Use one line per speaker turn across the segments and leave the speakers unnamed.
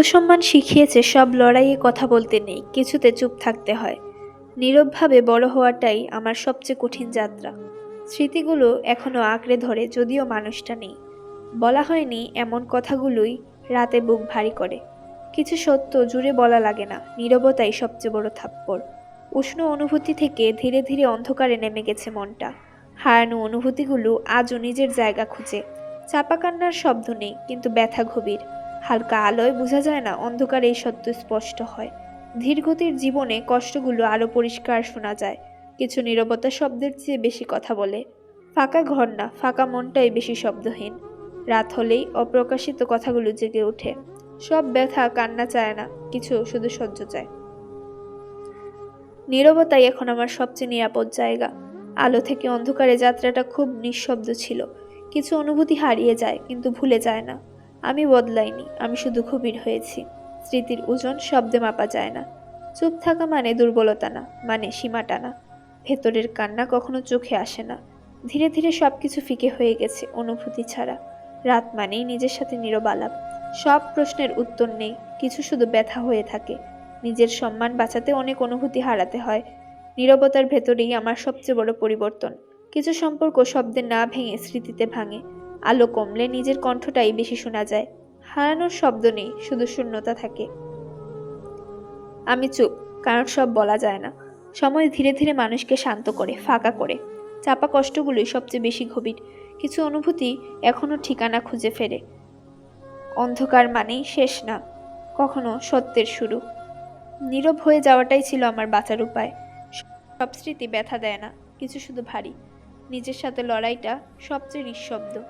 আত্মসম্মান শিখিয়েছে, সব লড়াইয়ে কথা বলতে নেই, কিছুতে চুপ থাকতে হয়। নীরবভাবে বড় হওয়াটাই আমার সবচেয়ে কঠিন যাত্রা। স্মৃতিগুলো এখনও আঁকড়ে ধরে, যদিও মানুষটা নেই। বলা হয়নি এমন কথাগুলোই রাতে বুক ভারী করে। কিছু সত্য জুড়ে বলা লাগে না, নীরবতাই সবচেয়ে বড় থাপ্পড়। উষ্ণ অনুভূতি থেকে ধীরে ধীরে অন্ধকারে নেমে গেছে মনটা। হারানো অনুভূতিগুলো আজও নিজের জায়গা খুঁজে। চাপা কান্নার শব্দ নেই, কিন্তু ব্যথা গভীর। হালকা আলোয় বোঝা যায় না, অন্ধকারে এই সত্য স্পষ্ট হয়। ধীরগতির জীবনে কষ্টগুলো আরও পরিষ্কার শোনা যায়। কিছু নীরবতা শব্দের চেয়ে বেশি কথা বলে। ফাঁকা ঘর না, ফাঁকা মনটাই বেশি শব্দহীন। রাত হলেই অপ্রকাশিত কথাগুলো জেগে ওঠে। সব ব্যথা কান্না চায় না, কিছু শুধু সহ্য চায়। নীরবতাই এখন আমার সবচেয়ে নিরাপদ জায়গা। আলো থেকে অন্ধকারে যাত্রাটা খুব নিঃশব্দ ছিল। কিছু অনুভূতি হারিয়ে যায়, কিন্তু ভুলে যায় না। আমি বদলাইনি, আমি শুধু গভীর হয়েছি। স্মৃতির ওজন শব্দে মাপা যায় না। চুপ থাকা মানে দুর্বলতা না মানে সীমাটা না। ভেতরের কান্না কখনো চোখে আসে না। ধীরে ধীরে সব কিছু ফিকে হয়ে গেছে অনুভূতি ছাড়া। রাত মানেই নিজের সাথে নীরব আলাপ। সব প্রশ্নের উত্তর নেই, কিছু শুধু ব্যথা হয়ে থাকে। নিজের সম্মান বাঁচাতে অনেক অনুভূতি হারাতে হয়। নীরবতার ভেতরেই আমার সবচেয়ে বড় পরিবর্তন। কিছু সম্পর্ক শব্দে না ভেঙে স্মৃতিতে ভাঙে। আলো কমলে নিজের কণ্ঠটাই বেশি শোনা যায়। হারানোর শব্দ নেই, শুধু শূন্যতা থাকে। আমি চুপ, কারণ সব বলা যায় না। সময় ধীরে ধীরে মানুষকে শান্ত করে, ফাঁকা করে। চাপা কষ্টগুলোই সবচেয়ে বেশি গভীর। কিছু অনুভূতি এখনও ঠিকানা খুঁজে ফেরে। অন্ধকার মানেই শেষ না, কখনো সত্যের শুরু। নীরব হয়ে যাওয়াটাই ছিল আমার বাঁচার উপায়। সব স্মৃতি ব্যথা দেয় না, কিছু শুধু ভারী। নিজের সাথে লড়াইটা সবচেয়ে নিঃশব্দ।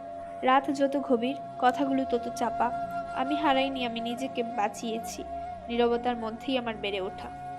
রাত যত গভীর, কথাগুলো তত চাপা। আমি হারাইনি, আমি নিজেকে বাঁচিয়েছি। নীরবতার মধ্যেই আমার বেড়ে ওঠা।